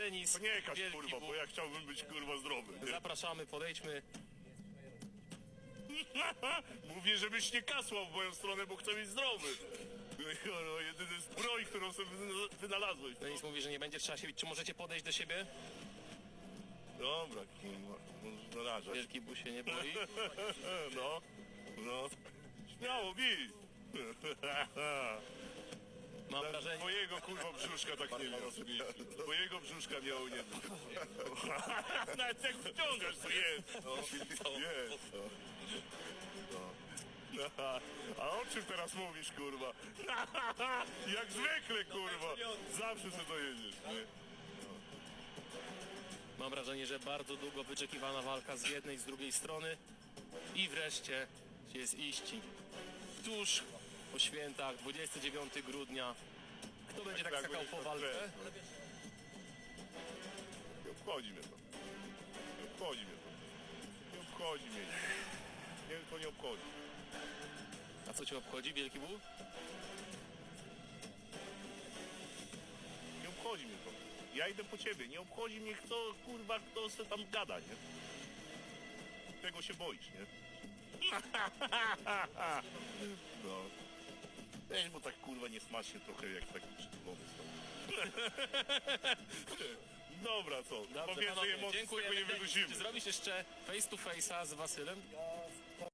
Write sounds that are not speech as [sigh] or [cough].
Denis. Nie Wielki kurwa, Bóg. bo ja chciałbym być kurwa zdrowy. Zapraszamy, podejdźmy. [laughs] Mówi, żebyś nie kasłał w moją stronę, bo chcę być zdrowy. Kurwa, jedyny zbroj, którą sobie wyna- wynalazłeś. Denis mówi, że nie będzie trzeba się bić. Czy możecie podejść do siebie? Dobra, kurwa, możesz narażać. Wielki Bóg się nie boi. [laughs] No, no. Śmiało, bij. Mam wrażenie, Twojego kurwa brzuszka tak nie [laughs] miał. Twojego brzuszka miało nie. [laughs] Nawet jak wciągasz, to jest. Jest. [laughs] A o czym teraz mówisz, kurwa? [laughs] Jak zwykle, kurwa. Zawsze sobie dojedziesz. nie? mam wrażenie, że bardzo długo wyczekiwana walka z jednej, z drugiej strony. I wreszcie jest iści. Tuż po świętach, 29 grudnia. Kto będzie tak tak skakał będzie po. Nie obchodzi mnie to. Nie obchodzi mnie to. Nie obchodzi mnie. Nie, to nie obchodzi. A co cię obchodzi, Wielki Bóg? Nie obchodzi mnie to. Ja idę po ciebie. Nie obchodzi mnie kto, kurwa, kto se tam gada, nie? Tego się boisz, nie? [laughs] No. Weź, bo tak kurwa niesmacznie trochę jak taki przytulony [laughs] Dobra, co? Dobrze, Powiedzmy panowie, emocji z tego nie zrobisz jeszcze face to face'a z Wasylem?